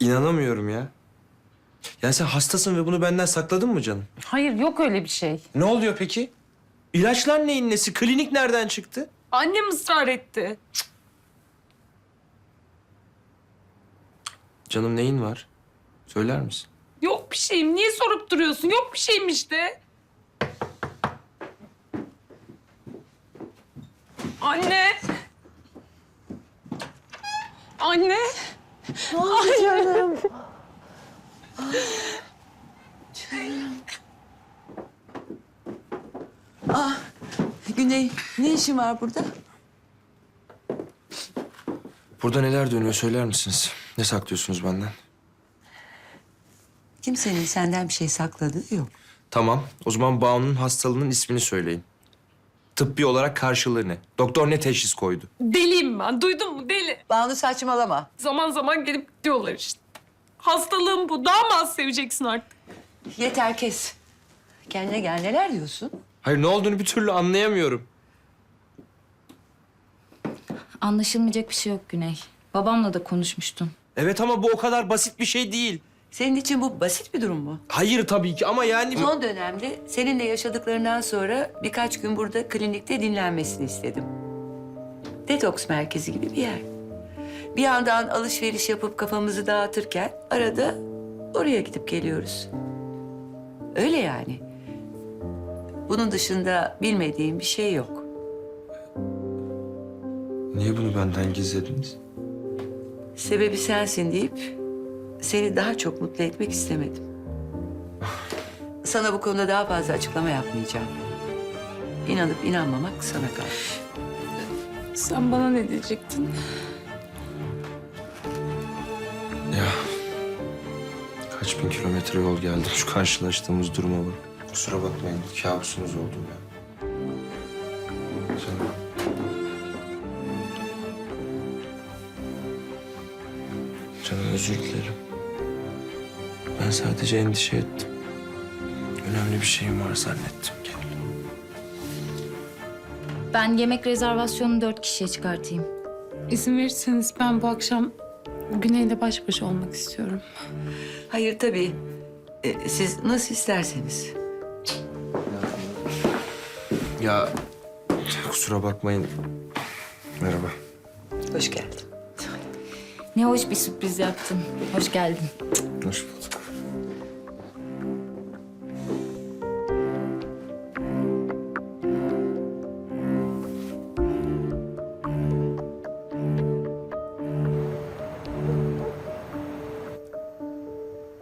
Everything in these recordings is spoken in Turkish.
İnanamıyorum ya. Yani sen hastasın ve bunu benden sakladın mı canım? Hayır yok öyle bir şey. Ne oluyor peki? İlaçlar neyin nesi? Klinik nereden çıktı? Annem ısrar etti. Canım neyin var? Söyler misin? Yok bir şeyim. Niye sorup duruyorsun? Yok bir şeyim işte. Anne. Anne. Güney, ne işin var burada? Burada neler dönüyor söyler misiniz? Ne saklıyorsunuz benden? Kimsenin senden bir şey sakladığı yok. Tamam. O zaman Banu'nun hastalığının ismini söyleyin. Tıbbi olarak karşılığı ne? Doktor ne teşhis koydu? Deliyim ben. Duydun mu? Deli. Banu saçmalama. Zaman zaman gelip diyorlar işte. Hastalığım bu. Daha mı az seveceksin artık? Yeter kes. Kendine gel neler diyorsun? Hayır ne olduğunu bir türlü anlayamıyorum. Anlaşılmayacak bir şey yok Güney. Babamla da konuşmuştun. Evet ama bu o kadar basit bir şey değil. Senin için bu basit bir durum mu? Hayır tabii ki ama yani... Son dönemde seninle yaşadıklarından sonra birkaç gün burada klinikte dinlenmesini istedim. Detoks merkezi gibi bir yer. Bir yandan alışveriş yapıp kafamızı dağıtırken arada oraya gidip geliyoruz. Öyle yani. Bunun dışında bilmediğim bir şey yok. Niye bunu benden gizlediniz? Sebebi sensin deyip seni daha çok mutlu etmek istemedim. Sana bu konuda daha fazla açıklama yapmayacağım. İnanıp inanmamak sana kalmış. Sen bana ne diyecektin? Ya kaç bin kilometre yol geldim şu karşılaştığımız duruma bak. Kusura bakmayın kabusunuz oldum ya. Canım. Canım özür dilerim. Ben sadece endişe ettim. Önemli bir şeyim var zannettim. Gel. Ben yemek rezervasyonunu dört kişiye çıkartayım. İzin verirseniz ben bu akşam Güney'le baş başa olmak istiyorum. Hayır tabii. E, siz nasıl isterseniz. Ya kusura bakmayın. Merhaba. Hoş geldin. Ne hoş bir sürpriz yaptın. Hoş geldin. Hoş bulduk.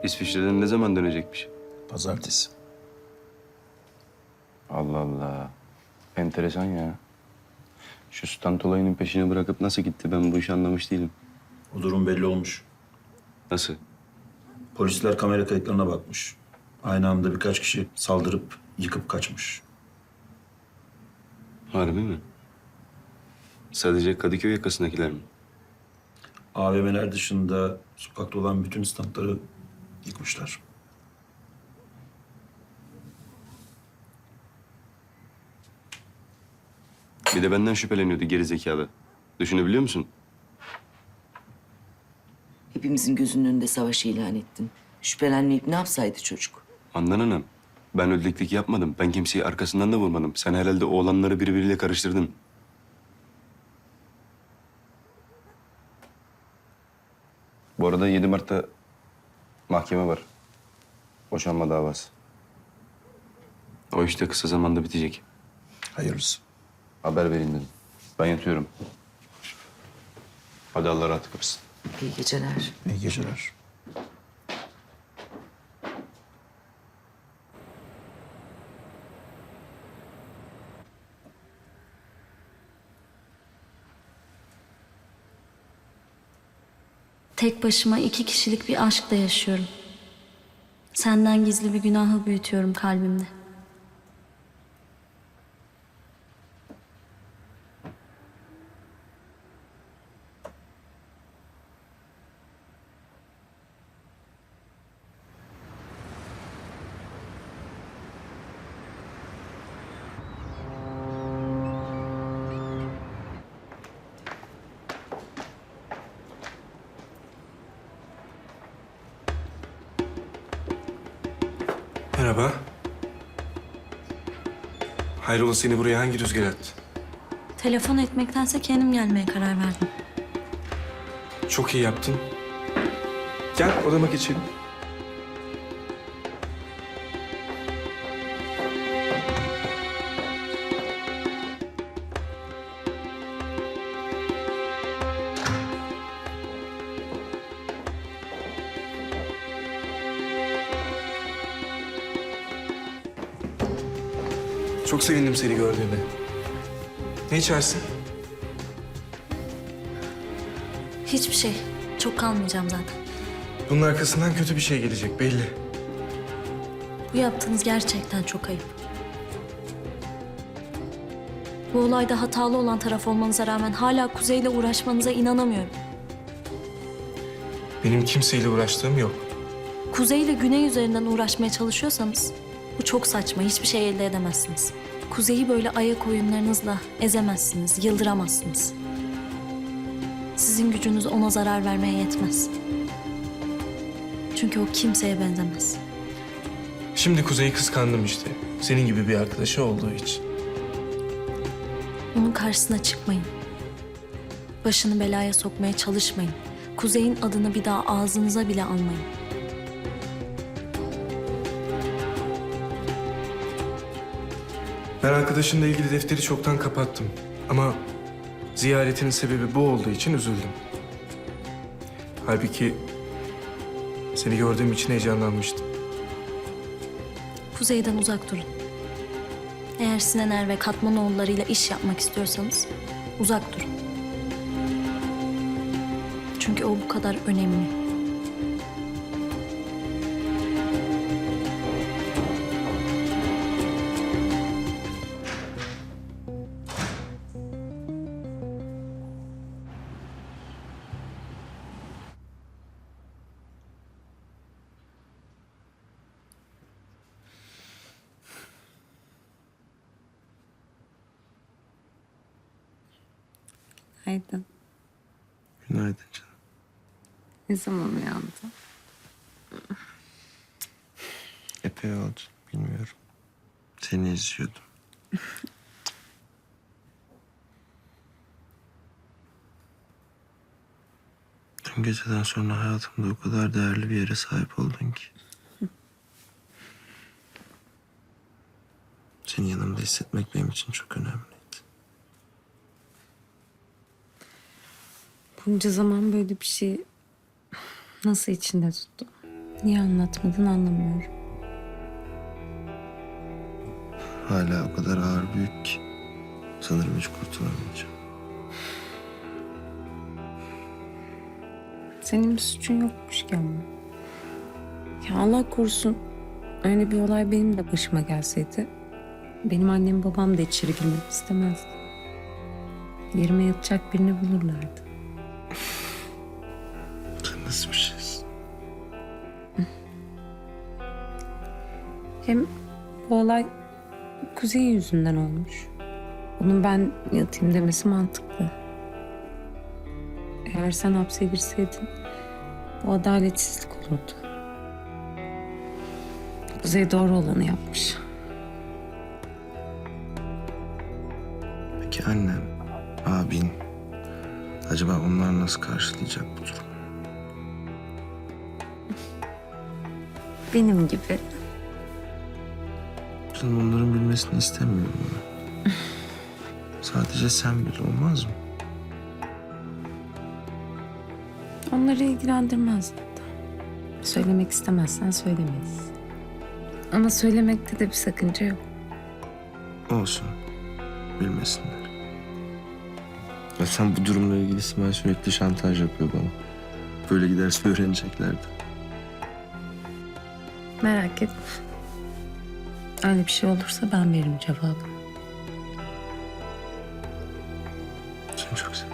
İsviçre'den ne zaman dönecekmiş? Pazartesi. Allah Allah. Enteresan ya. Şu stand olayının peşini bırakıp nasıl gitti ben bu işi anlamış değilim. O durum belli olmuş. Nasıl? Polisler kamera kayıtlarına bakmış. Aynı anda birkaç kişi saldırıp yıkıp kaçmış. Harbi mi? Sadece Kadıköy yakasındakiler mi? AVM'ler dışında sokakta olan bütün standları yıkmışlar. Bir de benden şüpheleniyordu geri zekalı. Düşünebiliyor musun? Hepimizin gözünün önünde savaş ilan ettin. Şüphelenmeyip ne yapsaydı çocuk? Handan Hanım, ben öldüklik yapmadım. Ben kimseyi arkasından da vurmadım. Sen herhalde oğlanları birbiriyle karıştırdın. Bu arada 7 Mart'ta mahkeme var. Boşanma davası. O işte kısa zamanda bitecek. Hayırlısı. Haber vereyim dedim. Ben yatıyorum. Hadi Allah rahatlık versin. İyi geceler. İyi geceler. Tek başıma iki kişilik bir aşkla yaşıyorum. Senden gizli bir günahı büyütüyorum kalbimde. Merhaba. Hayrola seni buraya hangi rüzgar attı? Telefon etmektense kendim gelmeye karar verdim. Çok iyi yaptın. Gel odama geçelim. Çok sevindim seni gördüğüme. Ne içersin? Hiçbir şey. Çok kalmayacağım zaten. Bunun arkasından kötü bir şey gelecek belli. Bu yaptığınız gerçekten çok ayıp. Bu olayda hatalı olan taraf olmanıza rağmen hala Kuzey'le uğraşmanıza inanamıyorum. Benim kimseyle uğraştığım yok. Kuzey ile Güney üzerinden uğraşmaya çalışıyorsanız bu çok saçma. Hiçbir şey elde edemezsiniz. Kuzey'i böyle ayak oyunlarınızla ezemezsiniz, yıldıramazsınız. Sizin gücünüz ona zarar vermeye yetmez. Çünkü o kimseye benzemez. Şimdi Kuzey'i kıskandım işte. Senin gibi bir arkadaşı olduğu için. Onun karşısına çıkmayın. Başını belaya sokmaya çalışmayın. Kuzey'in adını bir daha ağzınıza bile almayın. Ben arkadaşınla ilgili defteri çoktan kapattım. Ama ziyaretinin sebebi bu olduğu için üzüldüm. Halbuki seni gördüğüm için heyecanlanmıştım. Kuzey'den uzak durun. Eğer Sinan Er ve Katmanoğulları'yla iş yapmak istiyorsanız uzak durun. Çünkü o bu kadar önemli. Aydın. Günaydın canım. Ne zaman uyandın? Epey oldu. Bilmiyorum. Seni izliyordum. Dün geceden sonra hayatımda o kadar değerli bir yere sahip oldun ki. Seni yanımda hissetmek benim için çok önemliydi. Bunca zaman böyle bir şey nasıl içinde tuttu? Niye anlatmadın anlamıyorum. Hala o kadar ağır büyük ki. Sanırım hiç kurtulamayacağım. Senin bir suçun yokmuş ki ama. Ya Allah korusun öyle bir olay benim de başıma gelseydi... ...benim annem babam da içeri girmek istemezdi. Yerime yatacak birini bulurlardı. Hem bu olay Kuzey yüzünden olmuş. Onun ben yatayım demesi mantıklı. Eğer sen hapse girseydin bu adaletsizlik olurdu. Kuzey doğru olanı yapmış. Peki annem, abin... Acaba onlar nasıl karşılayacak bu durumu? Benim gibi. Canım onların bilmesini istemiyorum ben. Sadece sen bil olmaz mı? Onları ilgilendirmez zaten. Söylemek istemezsen söylemeyiz. Ama söylemekte de bir sakınca yok. Olsun. Bilmesinler. Ya sen bu durumla ilgili Simay sürekli şantaj yapıyor bana. Böyle giderse öğreneceklerdi. Merak etme. Öyle bir şey olursa ben veririm cevabını. Seni çok seviyorum.